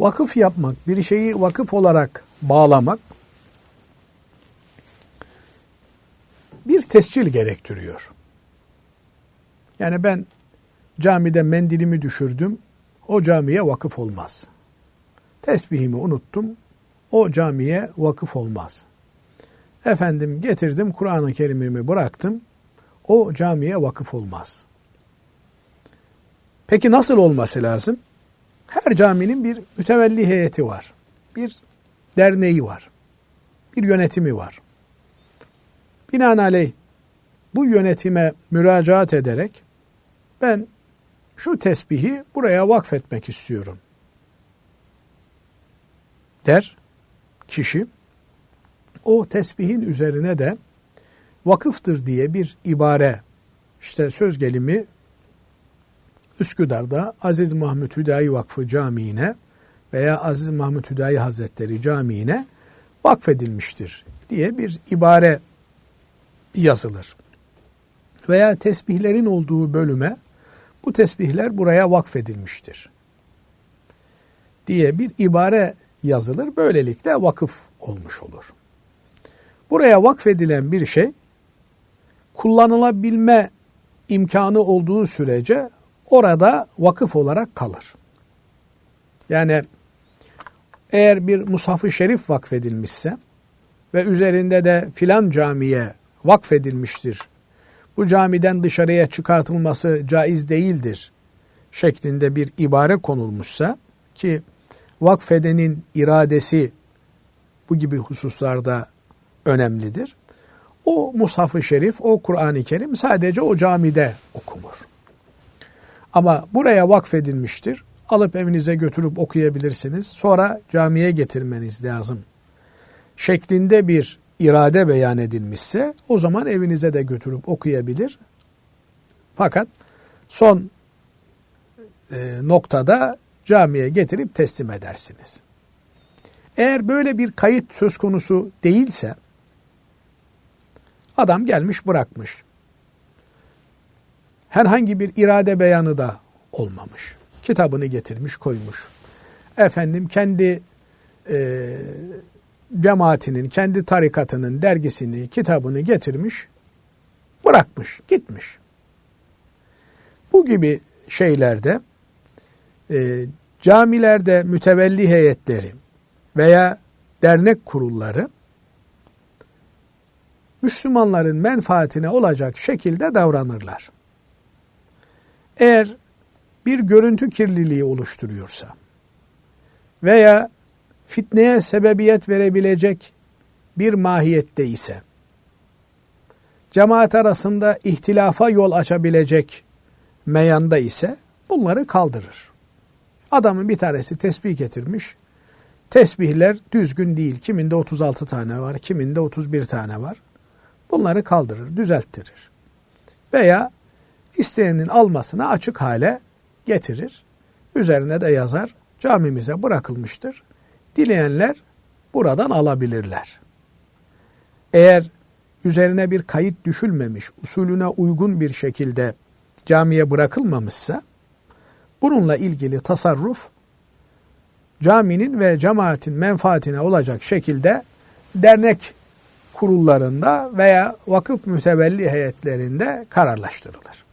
Vakıf yapmak, bir şeyi vakıf olarak bağlamak bir tescil gerektiriyor. Yani ben camide mendilimi düşürdüm, o camiye vakıf olmaz. Tesbihimi unuttum, o camiye vakıf olmaz. Efendim getirdim Kur'an-ı Kerim'imi bıraktım, o camiye vakıf olmaz. Peki nasıl olması lazım? Her caminin bir mütevelli heyeti var. Bir derneği var. Bir yönetimi var. Binaenaleyh bu yönetime müracaat ederek ben şu tesbihi buraya vakfetmek istiyorum der kişi. O tesbihin üzerine de vakıftır diye bir ibare işte söz gelimi Üsküdar'da Aziz Mahmut Hüdayi Vakfı Camii'ne veya Aziz Mahmut Hüdayi Hazretleri Camii'ne vakfedilmiştir diye bir ibare yazılır. Veya tesbihlerin olduğu bölüme bu tesbihler buraya vakfedilmiştir diye bir ibare yazılır. Böylelikle vakıf olmuş olur. Buraya vakfedilen bir şey kullanılabilme imkanı olduğu sürece orada vakıf olarak kalır. Yani eğer bir mushaf-ı şerif vakfedilmişse ve üzerinde de filan camiye vakfedilmiştir. Bu camiden dışarıya çıkartılması caiz değildir şeklinde bir ibare konulmuşsa ki vakfedenin iradesi bu gibi hususlarda önemlidir. O mushaf-ı şerif, o Kur'an-ı Kerim sadece o camide okunur. Ama buraya vakfedilmiştir. Alıp evinize götürüp okuyabilirsiniz. Sonra camiye getirmeniz lazım. Şeklinde bir irade beyan edilmişse o zaman evinize de götürüp okuyabilir. Fakat son e, noktada camiye getirip teslim edersiniz. Eğer böyle bir kayıt söz konusu değilse adam gelmiş bırakmış herhangi bir irade beyanı da olmamış. Kitabını getirmiş koymuş. Efendim kendi e, cemaatinin, kendi tarikatının dergisini, kitabını getirmiş, bırakmış, gitmiş. Bu gibi şeylerde e, camilerde mütevelli heyetleri veya dernek kurulları Müslümanların menfaatine olacak şekilde davranırlar eğer bir görüntü kirliliği oluşturuyorsa veya fitneye sebebiyet verebilecek bir mahiyette ise cemaat arasında ihtilafa yol açabilecek meyanda ise bunları kaldırır. Adamın bir tanesi tesbih getirmiş. Tesbihler düzgün değil. Kiminde 36 tane var, kiminde 31 tane var. Bunları kaldırır, düzelttirir. Veya isteyenin almasına açık hale getirir. Üzerine de yazar camimize bırakılmıştır. Dileyenler buradan alabilirler. Eğer üzerine bir kayıt düşülmemiş, usulüne uygun bir şekilde camiye bırakılmamışsa bununla ilgili tasarruf caminin ve cemaatin menfaatine olacak şekilde dernek kurullarında veya vakıf mütevelli heyetlerinde kararlaştırılır.